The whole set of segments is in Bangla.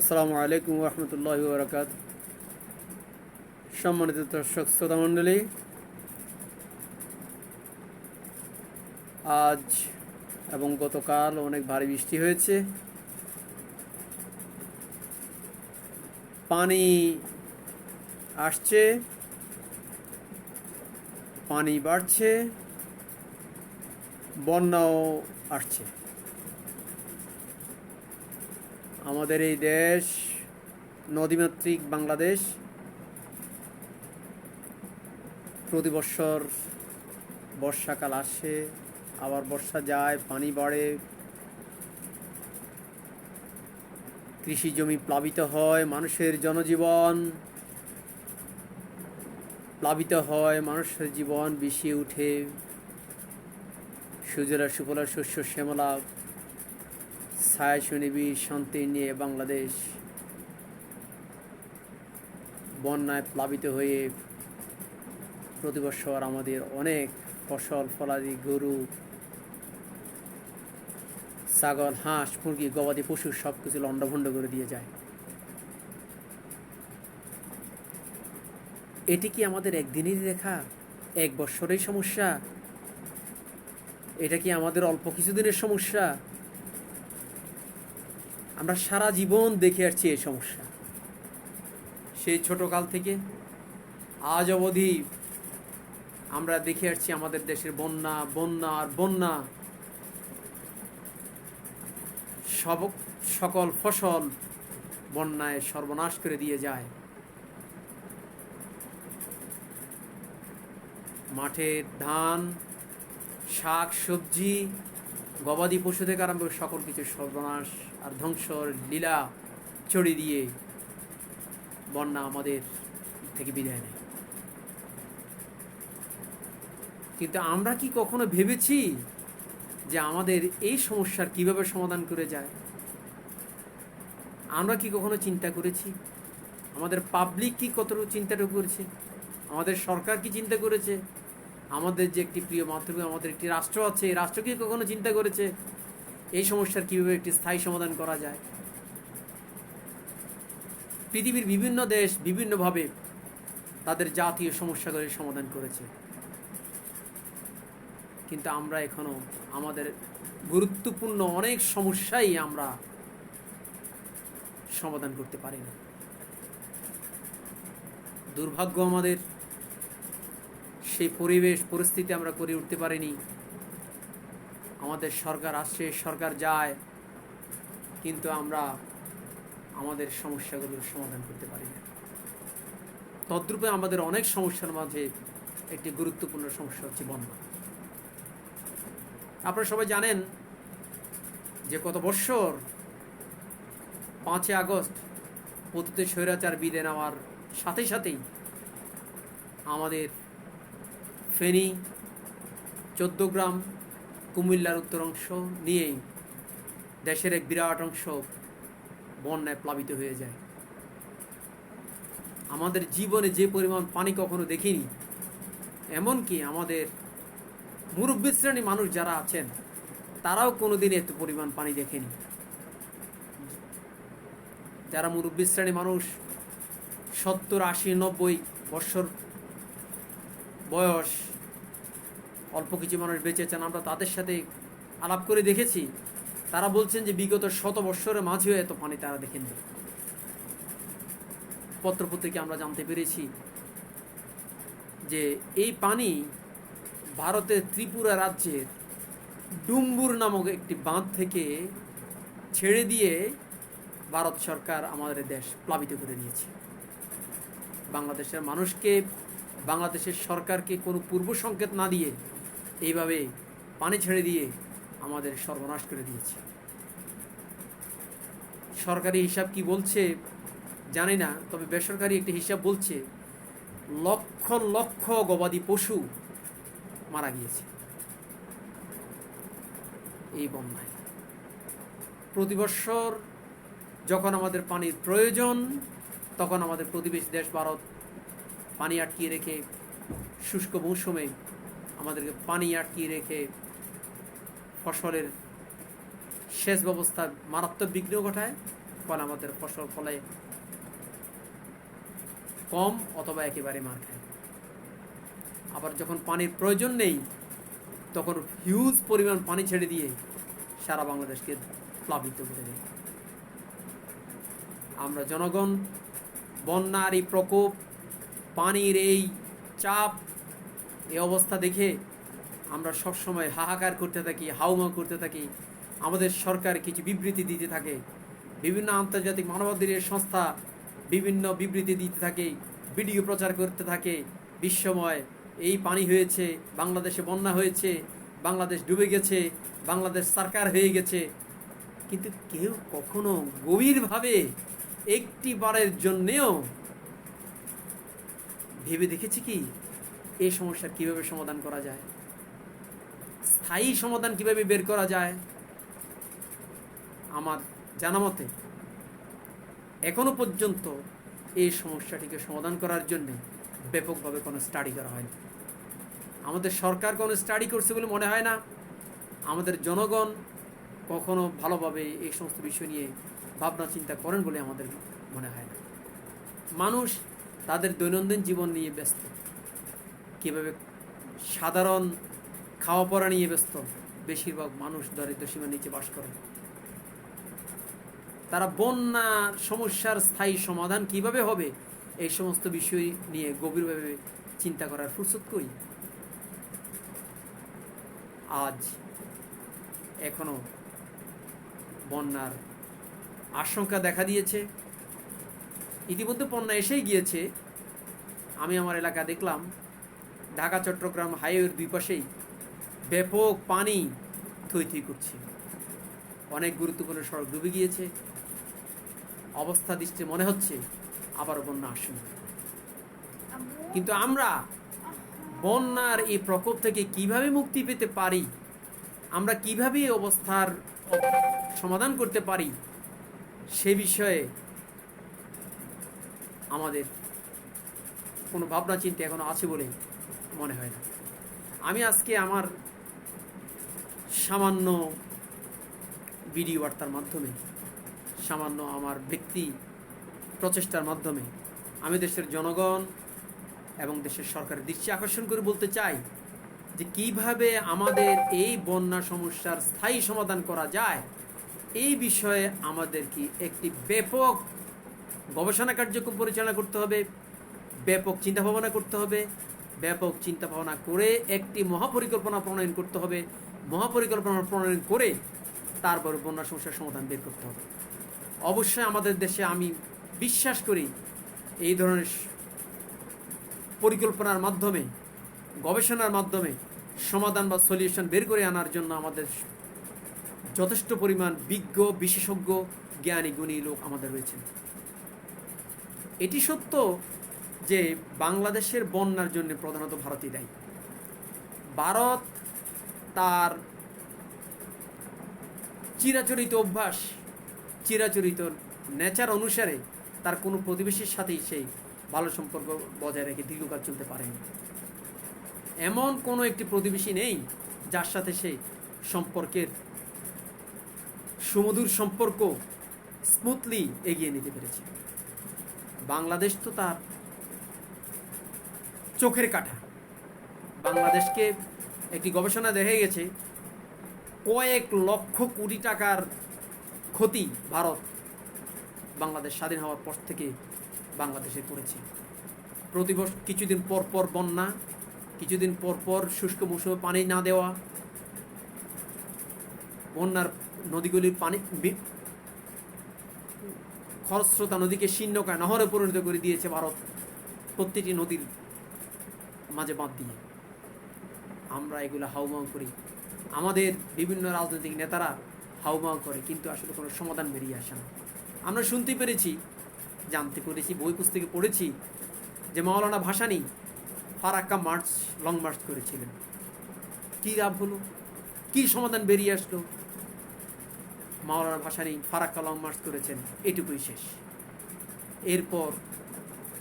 আসসালামু আলাইকুম রহমতুল্লাহ বরকাত সম্মানিত দর্শক শ্রোতা মণ্ডলী, আজ এবং গতকাল অনেক ভারী বৃষ্টি হয়েছে। পানি আসছে, পানি বাড়ছে, বন্যাও আসছে। আমাদের এই দেশ নদীমাতৃক বাংলাদেশ। প্রতি বৎসর বর্ষাকাল আসে, আবার বর্ষা যায়, পানি বাড়ে। কৃষি জমি প্লাবিত হয়, মানুষের জনজীবন প্লাবিত হয়, মানুষের জীবন বিষিয়ে উঠে। সুজলা সুফলা শস্য শ্যামলা ছায়া সুনিবি শান্তি নিয়ে বাংলাদেশ বন্যায় প্লাবিত হয়ে প্রতি বছর আমাদের অনেক ফসল, ফলাদি, গরু, ছাগল, হাঁস, মুরগি, গবাদি পশু সব কিছু লণ্ডভণ্ড করে দিয়ে যায়। এটি কি আমাদের একদিনেরই রেখা এক বৎসরের সমস্যা? এটা কি আমাদের অল্প কিছুদিনের সমস্যা? আমরা সারা জীবন দেখে আসছি এই সমস্যা। সেই ছোটকাল থেকে আজ অবধি আমরা দেখে আসছি আমাদের দেশের বন্যা বন্যা আর বন্যা। সব সকল ফসল বন্যায় সর্বনাশ করে দিয়ে যায়। মাঠের ধান, শাক, সবজি, গবাদি পশু থেকে আরম্ভ সকল কিছু সর্বনাশ আর ধ্বংসর লীলা ছড়িয়ে দিয়ে বন্যা আমাদের থেকে বিদায় নেয়। কিন্তু আমরা কি কখনো ভেবেছি যে আমাদের এই সমস্যার কীভাবে সমাধান করে যায়? আমরা কি কখনো চিন্তা করেছি? আমাদের পাবলিক কি কতটুকু চিন্তাটুকু করেছে? আমাদের সরকার কি চিন্তা করেছে? আমাদের যে একটি প্রিয় মাতৃভূমি আমাদের একটি রাষ্ট্র আছে, এই রাষ্ট্র কি কখনো চিন্তা করেছে? এই সমস্যার কীভাবে একটি স্থায়ী সমাধান করা যায়? পৃথিবীর বিভিন্ন দেশ বিভিন্নভাবে তাদের জাতীয় সমস্যাগুলির সমাধান করেছে। কিন্তু আমরা এখনও আমাদের গুরুত্বপূর্ণ অনেক সমস্যাই আমরা সমাধান করতে পারি না দুর্ভাগ্য আমাদের, সেই পরিবেশ, পরিস্থিতি আমরা করে উঠতে পারিনি। আমাদের সরকার আসছে, সরকার যায়, কিন্তু আমরা আমাদের সমস্যাগুলোর সমাধান করতে পারি না। তদ্রূপে আমাদের অনেক সমস্যার মাঝে একটি গুরুত্বপূর্ণ সমস্যা হচ্ছে বন্যা। আপনারা সবাই জানেন যে কত বৎসর পাঁচই আগস্ট পতিত স্বৈরাচার বিদে নেওয়ার সাথে সাথেই আমাদের ফেনী চোদ্দগ্রাম কুমিল্লার উত্তর অংশ নিয়েই দেশের এক বিরাট অংশ বন্যায় প্লাবিত হয়ে যায়। আমাদের জীবনে যে পরিমাণ পানি কখনো দেখিনি, এমনকি আমাদের মুরব্বী শ্রেণি মানুষ যারা আছেন, তারাও কোনোদিন এত পরিমাণ পানি দেখেনি। যারা মুরব্বী শ্রেণি মানুষ, সত্তর, আশি, নব্বই বৎসর বয়স অল্প কিছু মানুষ বেঁচেছেন, আমরা তাদের সাথে আলাপ করে দেখেছি। তারা বলছেন যে, বিগত শত বৎসরের মাঝেও এত পানি তারা দেখেননি। পত্রপত্রিকা আমরা জানতে পেরেছি যে, এই পানি ভারতের ত্রিপুরা রাজ্যের ডুম্বুর নামক একটি বাঁধ থেকে ছেড়ে দিয়ে ভারত সরকার আমাদের দেশ প্লাবিত করে দিয়েছে বাংলাদেশের মানুষকে, বাংলাদেশের সরকারকে কোনো পূর্ব সংকেত না দিয়ে এইভাবে পানি ছেড়ে দিয়ে আমাদের সর্বনাশ করে দিয়েছে। সরকারি হিসাব কি বলছে জানি না, তবে বেসরকারি একটি হিসাব বলছে লক্ষ লক্ষ গবাদি পশু মারা গিয়েছে। এই বন্যায়। প্রতি বৎসর যখন আমাদের পানির প্রয়োজন, তখন আমাদের প্রতিবেশী দেশ ভারত পানি আটকিয়ে রেখে শুষ্ক মৌসুমে আমাদেরকে পানি আটকিয়ে রেখে ফসলের সেচ ব্যবস্থার মারাত্মক বিঘ্ন ঘটায়, ফলে আমাদের ফসল ফলে কম অথবা একেবারে মার খায়। আবার যখন পানির প্রয়োজন নেই, তখন হিউজ পরিমাণ পানি ছেড়ে দিয়ে সারা বাংলাদেশকে প্লাবিত করে দেয়। আমরা জনগণ, বন্যার এই প্রকোপ, পানির এই চাপ এই অবস্থা দেখে আমরা সবসময় হাহাকার করতে থাকি হাউমা করতে থাকি। আমাদের সরকার কিছু বিবৃতি দিতে থাকে। বিভিন্ন আন্তর্জাতিক মানবাধিকার সংস্থা বিভিন্ন বিবৃতি দিতে থাকে, ভিডিও প্রচার করতে থাকে। বিশ্বময়, এই পানি হয়েছে, বাংলাদেশে বন্যা হয়েছে, বাংলাদেশ ডুবে গেছে, বাংলাদেশ সরকার হয়ে গেছে। কিন্তু কেউ কখনো গভীরভাবে একটি বারের জন্যেও ভেবে দেখেছি কি? এই সমস্যার কীভাবে সমাধান করা যায়? স্থায়ী সমাধান কীভাবে বের করা যায়? আমার জানা মতে, এখনও পর্যন্ত এই সমস্যাটিকে সমাধান করার জন্য ব্যাপকভাবে কোনো স্টাডি করা হয়নি। আমাদের সরকার কোনো স্টাডি করছে বলে মনে হয় না। আমাদের জনগণ কখনো ভালোভাবে এই সমস্ত বিষয় নিয়ে ভাবনা চিন্তা করেন বলে আমাদের মনে হয় না। মানুষ তাদের দৈনন্দিন জীবন নিয়ে ব্যস্ত। কীভাবে সাধারণ খাওয়া পড়া নিয়ে ব্যস্ত, বেশিরভাগ মানুষ দরিদ্র সীমার নিচে বাস করে। তারা বন্যা সমস্যার স্থায়ী সমাধান কীভাবে হবে, এই সমস্ত বিষয় নিয়ে গভীরভাবে চিন্তা করার ফুরসত করি। আজ এখনও বন্যার আশঙ্কা দেখা দিয়েছে। ইতিমধ্যে বন্যা এসেই গিয়েছে। আমি আমার এলাকা দেখলাম। ঢাকা চট্টগ্রাম হাইওয়ের দুই পাশেই ব্যাপক পানি থই থই করছে। অনেক গুরুত্বপূর্ণ সড়ক ডুবে গিয়েছে। অবস্থা দৃষ্টি মনে হচ্ছে আবার বন্যা আসুন কিন্তু আমরা বন্যার এই প্রকোপ থেকে কীভাবে মুক্তি পেতে পারি? আমরা কীভাবে এই অবস্থার সমাধান করতে পারি? সে বিষয়ে আমাদের কোনো ভাবনা চিন্তা এখনও আছে বলে মনে হয় না। আমি আজকে আমার সামান্য ভিডিও বার্তার মাধ্যমে, সামান্য আমার ব্যক্তি প্রচেষ্টার মাধ্যমে আমি দেশের জনগণ এবং দেশের সরকারের দৃষ্টি আকর্ষণ করে বলতে চাই যে কীভাবে আমাদের এই বন্যা সমস্যার স্থায়ী সমাধান করা যায়, এই বিষয়ে আমাদের কি একটি ব্যাপক গবেষণা কার্যক্রম পরিচালনা করতে হবে, ব্যাপক চিন্তা ভাবনা করতে হবে ব্যাপক চিন্তা ভাবনা করে একটি মহাপরিকল্পনা প্রণয়ন করতে হবে। মহাপরিকল্পনা প্রণয়ন করে তারপর বন্যা সমস্যার সমাধান বের করতে হবে। অবশ্যই আমাদের দেশে আমি বিশ্বাস করি এই ধরনের পরিকল্পনার মাধ্যমে, গবেষণার মাধ্যমে সমাধান বা সলিউশন বের করে আনার জন্য আমাদের যথেষ্ট পরিমাণ বিজ্ঞ, বিশেষজ্ঞ, জ্ঞানী, গুণী লোক আমাদের রয়েছেন। এটি সত্য যে বাংলাদেশের বন্যার জন্য প্রধানত ভারতই দায়ী। ভারত তার চিরাচরিত অভ্যাস, চিরাচরিত নেচার অনুসারে তার কোনো প্রতিবেশীর সাথেই সেই ভালো সম্পর্ক বজায় রেখে দীর্ঘকাল চলতে পারেনি। এমন কোনো একটি প্রতিবেশী নেই যার সাথে সে সম্পর্কের সুমধুর সম্পর্ক স্মুথলি এগিয়ে নিতে পেরেছে। বাংলাদেশ তো তার চোখের কাঠা বাংলাদেশকে একটি গবেষণা দেখা গেছে, কয়েক লক্ষ কোটি টাকার ক্ষতি ভারত বাংলাদেশ স্বাধীন হওয়ার পর থেকে বাংলাদেশে করেছে। প্রতিবছর কিছুদিন পর পর বন্যা, কিছুদিন পর পর শুষ্ক মৌসুমে পানি না দেওয়া, বন্যার নদীগুলির পানি খরস্রোতা নদীকে শীর্ণকায় নহরে পরিণত করে দিয়েছে ভারত প্রতিটি নদীর মাঝে বাঁধ দিয়ে আমরা এগুলো হাউমাউ করি। আমাদের বিভিন্ন রাজনৈতিক নেতারা হাউমাউ করে, কিন্তু আসলে কোনো সমাধান বেরিয়ে আসে না। আমরা শুনতে পেরেছি, জানতে পেরেছি, বই পুস্তকে পড়েছি যে Maulana Bhashani Farakka march, long march করেছিলেন। কী লাভ হলো? কী সমাধান বেরিয়ে আসলো? মাওলানা ভাসানি ফারাক্কা লং মার্চ করেছেন, এটুকুই শেষ। এরপর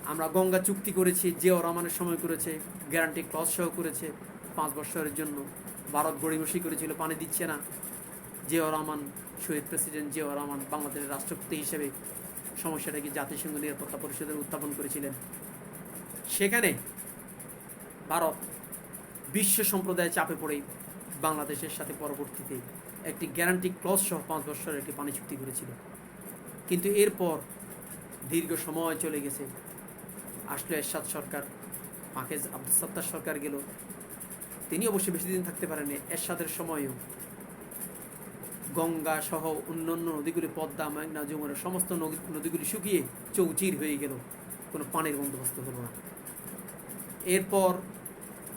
আমরা গঙ্গা চুক্তি করেছি, জিয়াউর রহমানের সময় করেছে, গ্যারান্টি ক্লজ সহ করেছে পাঁচ বছরের জন্য। ভারত গড়িমসি করেছিল, পানি দিচ্ছে না। জিয়াউর রহমান, শহীদ প্রেসিডেন্ট জিয়াউর রহমান বাংলাদেশের রাষ্ট্রপতি হিসেবে সমস্যাটাকে জাতিসংঘ নিরাপত্তা পরিষদের উত্থাপন করেছিলেন। সেখানে ভারত বিশ্ব সম্প্রদায় চাপে পড়ে বাংলাদেশের সাথে পরবর্তীতে একটি গ্যারান্টি ক্লজ সহ পাঁচ বছরের একটি পানি চুক্তি করেছিল। কিন্তু এরপর দীর্ঘ সময় চলে গেছে। আসলো এরশাদ সরকার মাকেজ আব্দুল সত্তার সরকার গেল। তিনি অবশ্যই বেশি দিন থাকতে পারেননি, এরশাদের সময়ও। গঙ্গা সহ অন্যান্য নদীগুলি, পদ্মা মেঘনা যমুনা, সমস্ত নদী- নদীগুলি শুকিয়ে চৌচির হয়ে গেল। কোনো পানির বন্দোবস্ত হলো না। এরপর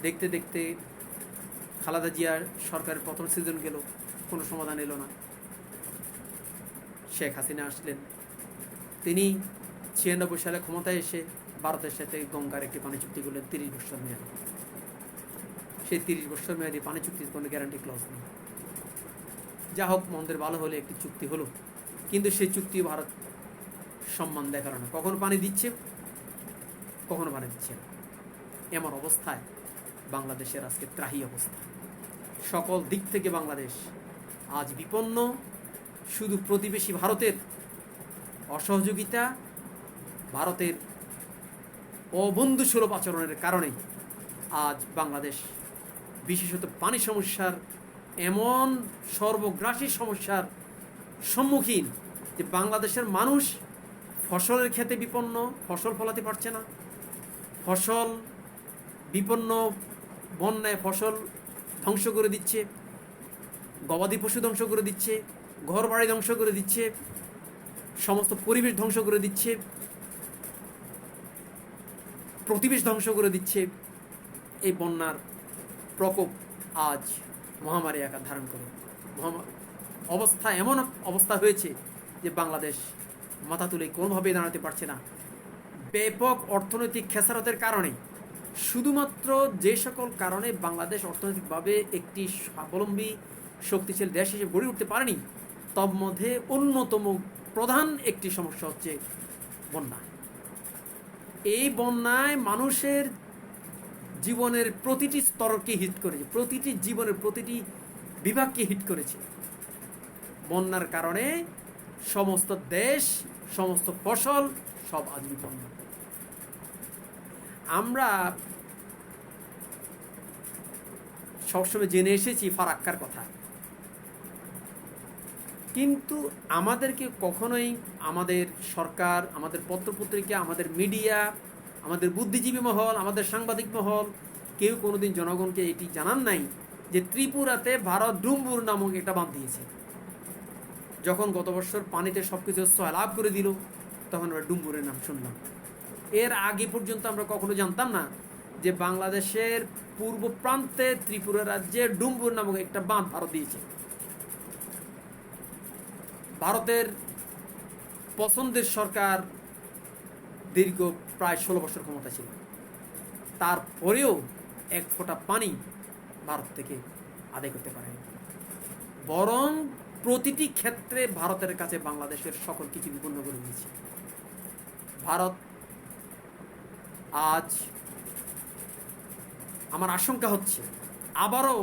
দেখতে দেখতে খালাদা জিয়ার সরকারের প্রথম সিজন গেল, কোনো সমাধান এলো না। শেখ হাসিনা আসলেন। তিনি ছিয়ানব্বই সালে ক্ষমতায় এসে ভারতের সাথে গঙ্গার একটি পানি চুক্তি করলেন তিরিশ বছর মেয়াদ। সেই তিরিশ বছর মেয়াদি পানি চুক্তির কোনো গ্যারান্টি ক্লজ নেই। যা হোক, মন্দের ভালো হলে একটি চুক্তি হলো। কিন্তু সেই চুক্তি ভারত সম্মান দেখাল না। কখনো পানি দিচ্ছে, কখনো পানি দিচ্ছে না। এমন অবস্থায় বাংলাদেশের আজকে ত্রাহি অবস্থা। সকল দিক থেকে বাংলাদেশ আজ বিপন্ন। শুধু প্রতিবেশী ভারতের অসহযোগিতা, ভারতের অবন্ধুসুলভ আচরণের কারণে আজ বাংলাদেশ বিশেষত পানি সমস্যার, এমন সর্বগ্রাসী সমস্যার সম্মুখীন যে বাংলাদেশের মানুষ ফসলের ক্ষেতে বিপন্ন, ফসল ফলাতে পারছে না। ফসল বিপন্ন বন্যায় ফসল ধ্বংস করে দিচ্ছে, গবাদি পশু ধ্বংস করে দিচ্ছে ঘর বাড়ি ধ্বংস করে দিচ্ছে, সমস্ত পরিবেশ ধ্বংস করে দিচ্ছে। প্রতিবেশ ধ্বংস করে দিচ্ছে এই বন্যার প্রকোপ আজ মহামারী আকার ধারণ করে। অবস্থা এমন অবস্থা হয়েছে যে বাংলাদেশ মাথা তুলে কোনোভাবেই দাঁড়াতে পারছে না। ব্যাপক অর্থনৈতিক খেসারতের কারণে। শুধুমাত্র যে সকল কারণে বাংলাদেশ অর্থনৈতিকভাবে একটি স্বাবলম্বী, শক্তিশালী দেশ হিসেবে গড়ে উঠতে পারেনি তব মধ্যে অন্যতম প্রধান একটি সমস্যা হচ্ছে বন্যা। এই বন্যায় মানুষের জীবনের প্রতিটি স্তরকে হিট করেছে, প্রতিটি জীবনের প্রতিটি বিভাগকে হিট করেছে। বন্যার কারণে সমস্ত দেশ, সমস্ত ফসল সব আজ বিপন্ন। আমরা সবসময় জেনে এসেছি ফারাক্কার কথা। কিন্তু আমাদেরকে কখনোই আমাদের সরকার, আমাদের পত্রপত্রিকা, আমাদের মিডিয়া, আমাদের বুদ্ধিজীবী মহল, আমাদের সাংবাদিক মহল, কেউ কোনোদিন জনগণকে এটি জানান নাই যে ত্রিপুরাতে ভারত ডুম্বুর নামক একটা বাঁধ দিয়েছে। যখন গত বছর পানিতে সব কিছু লাভ করে দিল, তখন আমরা ডুম্বুরের নাম শুনলাম। এর আগে পর্যন্ত আমরা কখনো জানতাম না যে বাংলাদেশের পূর্ব প্রান্তে ত্রিপুরা রাজ্যে ডুম্বুর নামক একটা বাঁধ ভারত দিয়েছে। ভারতের পছন্দের সরকার দীর্ঘ প্রায় ষোলো বছর ক্ষমতা ছিল। তারপরেও এক ফোঁটা পানি ভারত থেকে আদায় করতে পারেনি। বরং প্রতিটি ক্ষেত্রে ভারতের কাছে বাংলাদেশের সকল কিছু বিপন্ন করে দিয়েছে। ভারত আজ আমার আশঙ্কা হচ্ছে, আবারও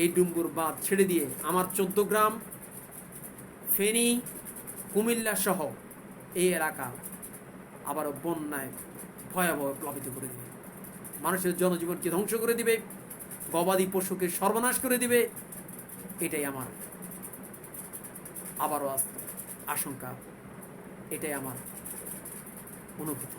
এই ডুম্বুর বাঁধ ছেড়ে দিয়ে আমার চোদ্দ গ্রাম ফেনী, কুমিল্লা সহ এই এলাকা আবারও বন্যায় ভয়াবহ প্লাবিত করে দেবে। মানুষের জনজীবনকে ধ্বংস করে দিবে? গবাদি পশুকে সর্বনাশ করে দিবে? এটাই আমার আবারও আশঙ্কা, এটাই আমার অনুভূতি।